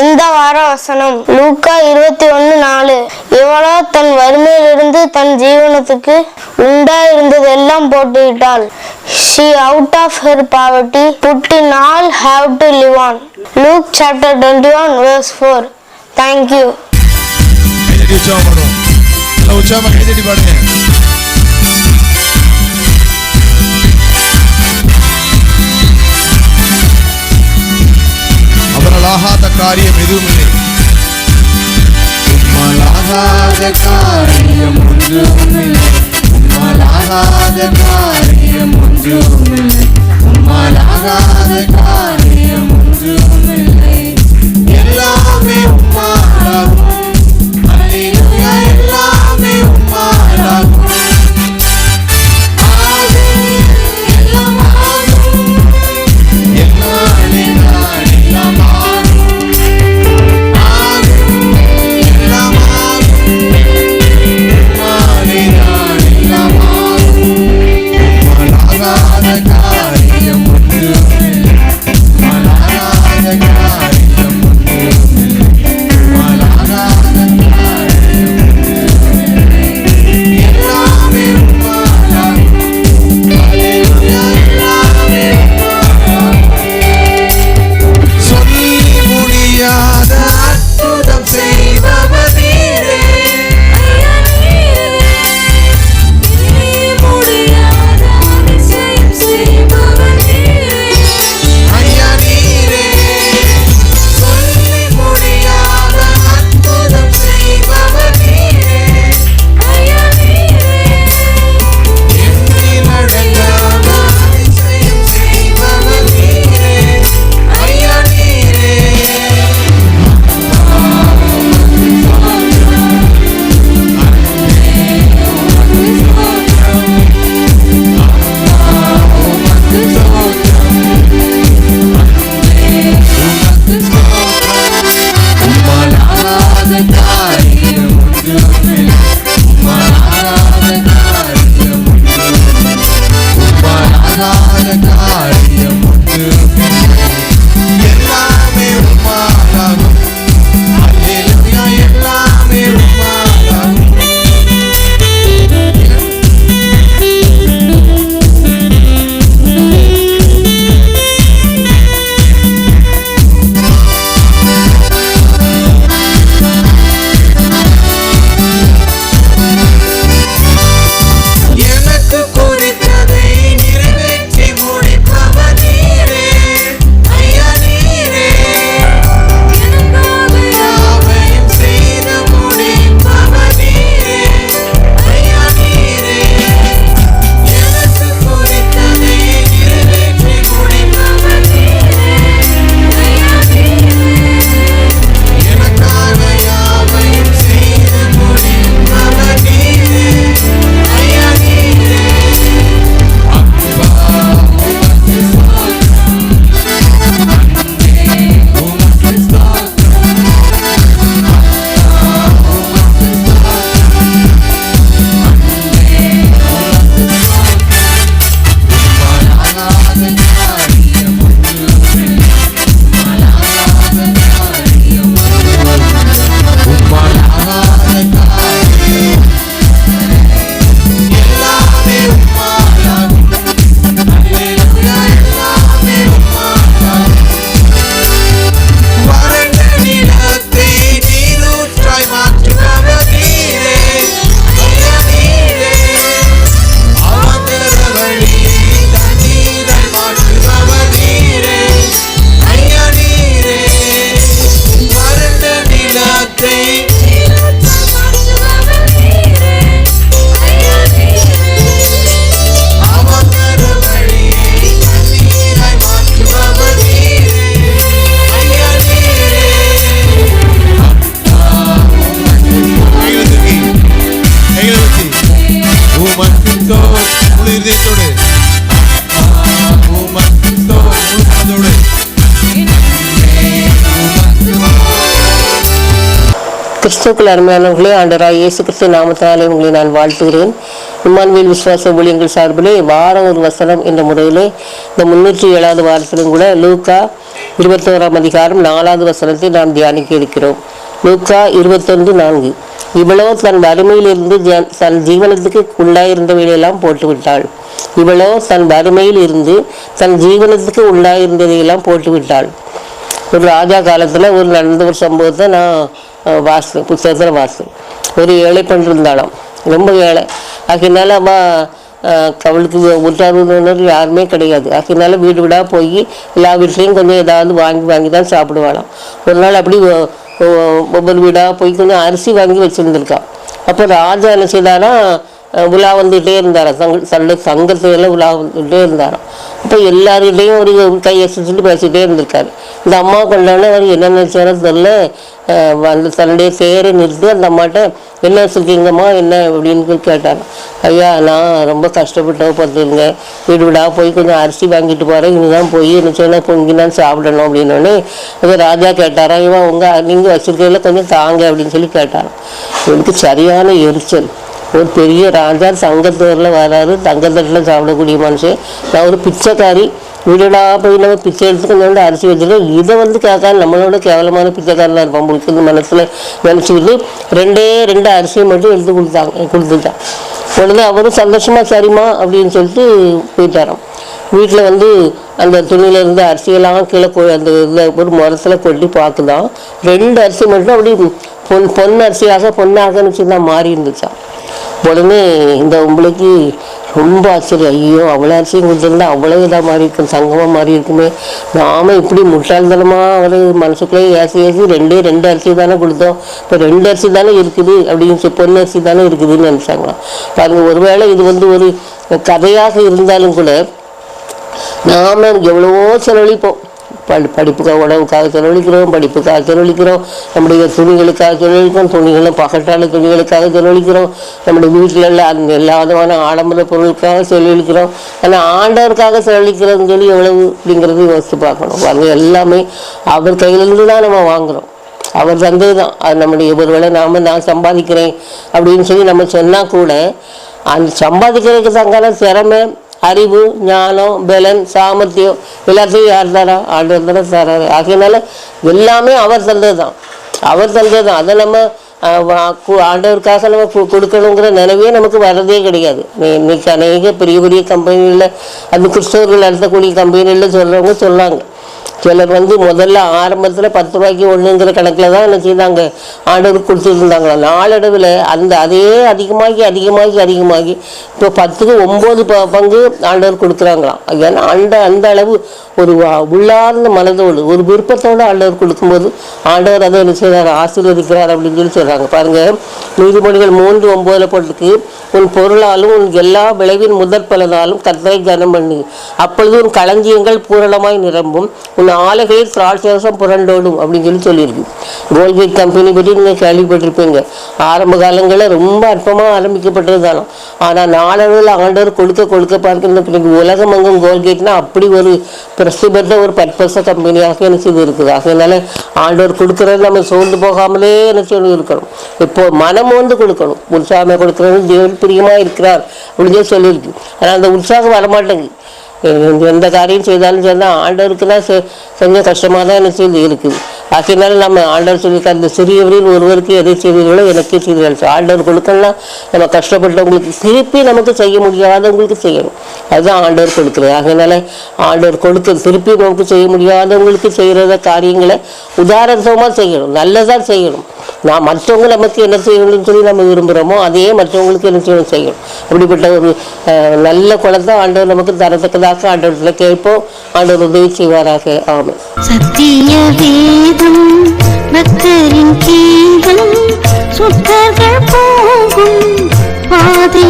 இந்த வார வசனம். லூக்கா இருபத்தி ஒன்னு நாலு. இவளோ தன் வறுமையிலிருந்து தன் ஜீவனத்துக்கு உண்டா இருந்ததெல்லாம் போட்டுவிட்டாள் she out of her poverty put in all have to live on Luke chapter twenty one verse four thank you கைதட்டி கைதட்டி பாடுங்க ஆகாத காரியம் எதுவும் இல்லை உம்மாலாகாத காரியம் ஒன்றுமில்லை உம்மாலாகாத காரியம் ஒன்றுமில்லை உம்மலாகாத காரியம் ஒன்றுமில்லை எல்லாமே உமக்கு முழு இதயத்தோடு முழு மனதோடு அருமையானவர்களே ஆண்டராய் இயேசு கிறிஸ்து நாமத்தினாலே உங்களை நான் வாழ்த்துகிறேன். இம்மான்வேல் விசுவாச ஊழியங்கள் சார்பிலே வாரம் ஒரு வசனம் என்ற முறையிலே இந்த முன்னூற்றி ஏழாவது வாரத்திலும் கூட லூக்கா இருபத்தோராம் அதிகாரம் நாலாவது வசனத்தை நாம் தியானிக்க இருக்கிறோம். லூக்கா இருபத்தொன்று நான்கு. இவளோ தன் வறுமையிலிருந்து தன் ஜீவனத்துக்கு உள்ளாயிருந்தவையெல்லாம் போட்டு விட்டாள் இவளோ தன் வறுமையில் இருந்து தன் ஜீவனத்துக்கு உள்ளாயிருந்ததையெல்லாம் போட்டு விட்டாள் ஒரு ராஜா காலத்தில் ஒரு நடந்த ஒரு சம்பவத்தை நான் வாசு புத்தகத்தில் வாசித்தேன் ஒரு ஏழை பெண் இருந்தாளாம் ரொம்ப ஏழை. அதனால அவ அஹ், அவளுக்கு உற்றார் யாருமே கிடையாது. அதனால வீடு வீடாக போய் எல்லா வீட்லேயும் கொஞ்சம் ஏதாவது வாங்கி வாங்கி தான் சாப்பிடுவாளாம். ஒரு நாள் அப்படி ஒவ்வொரு வீடாக போய் கொஞ்சம் அரிசி வாங்கி வச்சுருந்துருக்கா அப்போ ராஜா என்ன செய்தாராம் உலா வந்துகிட்டே இருந்தாராம். சங்க சண்டை சங்கத்தையெல்லாம் உலா வந்துகிட்டே இருந்தாராம். அப்போ எல்லாருக்கிட்டையும் ஒரு கையை சுற்றிட்டு பேசிகிட்டே இருந்திருக்காரு. இந்த அம்மா கொண்டாந்து அவர் என்ன நினைச்சாரோ தெரில அந்த தன்னுடைய பேரை நிறுத்தி அந்த அம்மாட்ட என்ன வச்சுருக்கீங்கம்மா என்ன? அப்படின்னு கேட்டார் ஐயா நான் ரொம்ப கஷ்டப்பட்டவ பார்த்துருங்க வீடு வீடாக போய் கொஞ்சம் அரிசி வாங்கிட்டு போகிறேன் இனிதான் போய் என்ன செய்யணும்? பொங்கி தான் சாப்பிடணும் அப்படின்னோடனே அது ராஜா கேட்டாராம் இவன் உங்கள் நீங்கள் வச்சுருக்கையில் கொஞ்சம் தாங்க அப்படின்னு சொல்லி கேட்டாராம். எனக்கு சரியான எரிச்சல். ஒரு பெரிய ராஜா சங்கத்தூரில் வராரு தங்கத்தட்டில் சாப்பிடக்கூடிய மனுஷன். நான் ஒரு பிச்சைக்காரி. வீடெல்லாம் போய் நம்ம பிச்சை எடுத்து அரிசி வச்சுருக்கோம் இதை வந்து கேட்காம நம்மளோட கேவலமான பிச்சைக்காரனாக இருப்பான் உங்களுக்கு மனசில். நினச்சிக்கிட்டு ரெண்டே ரெண்டு அரிசியை மட்டும் எடுத்து கொடுத்தாங்க கொடுத்துட்டான். உடனே அவரும் சந்தோஷமா சரிம்மா அப்படின்னு சொல்லிட்டு போயிட்டாராம். வீட்டில் வந்து அந்த துணியில இருந்து அரிசியெல்லாம் கீழே அந்த இதில் ஒரு முரத்தில் கொட்டி பார்க்குதான் ரெண்டு அரிசி மட்டும் அப்படி பொன் பொன் அரிசி ஆசை பொன்னாகன்னு வச்சு தான் மாறி இருந்துச்சான் உடனே இந்த உங்களுக்கு ரொம்ப ஆச்சரியம். ஐயோ அவ்வளோ அரிசியும் கொடுத்துருந்தா அவ்வளோ இதாக மாறி இருக்கும் சங்கமாக மாறி இருக்குமே நாம இப்படி முட்டாள்தனமாக அவர் மனசுக்குள்ளே ஏசி ஏசி ரெண்டே ரெண்டு அரிசி தானே கொடுத்தோம். இப்போ ரெண்டு அரிசி தானே இருக்குது அப்படின்னு சொல்லி பொண்ணு அரிசி தானே இருக்குதுன்னு நினச்சாங்களாம் பாருங்க ஒருவேளை இது வந்து ஒரு கதையாக இருந்தாலும் கூட நாம எவ்வளவோ செலவழிப்போம். படி படிப்புக்காக உணவுக்காக செலவழிக்கிறோம் படிப்புக்காக செலவழிக்கிறோம் நம்முடைய துணிகளுக்காக செலவழிக்கிறோம் துணிகளும் பகட்டான துணிகளுக்காக செலவழிக்கிறோம் நம்முடைய வீட்டில் உள்ள அந்த எல்லா விதமான ஆடம்பர பொருளுக்காக செலவழிக்கிறோம். ஆனால் ஆண்டவருக்காக செலவழிக்கிறதுன்னு சொல்லி எவ்வளவு அப்படிங்கிறது யோசித்து பார்க்கணும். அது எல்லாமே அவர் கையிலிருந்து தான் நம்ம வாங்குகிறோம் அவர் தந்தது தான். அது நம்முடைய ஒருவேளை நாம நான் சம்பாதிக்கிறேன் அப்படின்னு சொல்லி நம்ம சொன்னால் கூட அந்த சம்பாதிக்கிறதுக்கு தங்கான திறமை அறிவு ஞானம் பலன் சாமர்த்தியம் எல்லாத்தையும் யார் தரா? ஆண்டவர் தானே தராரு. ஆகையினால எல்லாமே அவர் தந்தது தான் அவர் தந்தது தான் அதை நம்ம ஆண்டவருக்காக நம்ம கொடுக்கணுங்கிற நினைவே நமக்கு வரதே கிடையாது. இன்னைக்கு அநேக பெரிய பெரிய கம்பெனிகளில் அது கிறிஸ்தவர்கள் நடத்தக்கூடிய கம்பெனிகளில் சொல்கிறவங்க சொன்னாங்க சிலர் வந்து முதல்ல ஆரம்பத்தில் பத்து ரூபாய்க்கு ஒன்றுங்கிற கணக்கில் தான் என்ன செய்தாங்க? ஆர்டர் கொடுத்துருந்தாங்களா நாளடைவில் அந்த அதே அதிகமாகி அதிகமாகி அதிகமாகி இப்போ பத்துக்கு ஒம்பது ப பங்கு ஆண்டவர் கொடுக்குறாங்களாம். ஏன்னா அந்த அந்த அளவு ஒரு வா- உள்ளார்ந்த மனதோடு ஒரு விருப்பத்தோடு ஆண்டவர் கொடுக்கும்போது ஆண்டவர் அதை என்ன செய்கிறார் ஆசீர்வதிக்கிறார் அப்படின்னு சொல்லி சொல்கிறாங்க பாருங்க நீதிமொழிகள் மூன்று ஒம்போதில் போட்டுக்கு உன் பொருளாலும் உன் எல்லா விளைவின் முதற் பலனாலும் கத்தரை கனம் பண்ணு. அப்பொழுது உன் களஞ்சியங்கள் பூரணமாய் நிரம்பும். உன் நாலகையில் திராட்சரசம் புரண்டோடும் அப்படின்னு சொல்லி சொல்லியிருக்கு. கோல்கேட் கம்பெனி பற்றி நீங்கள் கேள்விப்பட்டிருப்பீங்க. ஆரம்ப காலங்களில் ரொம்ப அற்பமாக ஆரம்பிக்கப்பட்டது தானோ ஆனால் நாளடைவில் ஆண்டவர் கொடுக்க கொடுக்க பார்க்கின்ற பிறகு உலகமெங்கும் கோல்கேட்னா அப்படி ஒரு பிரசிபெற்ற ஒரு பற்பச கம்பெனியாக என்ன இது இருக்குது. அதனால ஆண்டவர் கொடுக்குறது நம்ம சோர்ந்து போகாமலே என்ன சொல்லி இருக்கணும் இப்போ மனம் வந்து கொடுக்கணும். உற்சாகமாக கொடுக்குறது தேவன் பிரியமாக இருக்கிறார் அப்படின்னு சொல்லியிருக்கு. ஆனால் அந்த உற்சாகம் வரமாட்டேங்குது. எந்த காரியம் செய்தாலும் சரி தான் ஆண்டவருக்கு தான் செ- கொஞ்சம் கஷ்டமாக தான் எனக்கு செய்து இருக்குது அதனால நம்ம ஆண்டவர் சொல்லியிருக்க அந்த சிறியவரில் ஒருவருக்கு எதை செய்தீர்களோ எனக்கு செய்தால் ஆண்டவர் கொடுக்கலாம் நம்ம கஷ்டப்பட்டவங்களுக்கு திருப்பி நமக்கு செய்ய முடியாதவங்களுக்கு செய்யணும். அதுதான் ஆண்டவர் கொடுக்குறது. அதனால ஆண்டவர் கொடுக்க திருப்பி நமக்கு செய்ய முடியாதவங்களுக்கு செய்கிறத காரியங்களை உதாரணமாக செய்யணும். நல்லதாக செய்யணும். நான் மற்றவங்க நமக்கு என்ன செய்யணும்னு சொல்லி நம்ம விரும்புகிறோமோ அதே மற்றவங்களுக்கு என்ன செய்யணும் செய்யும் இப்படிப்பட்ட ஒரு நல்ல குணத்தை ஆண்டவர் நமக்கு தரத்தக்கதாக ஆண்டவரத்தில் கேட்போம். ஆண்டவர் உதவி செய்வாராக. ஆமை சத்திய வேதம் பக்தரின் கீதம் சுத்தர்கள் போகும் பாதை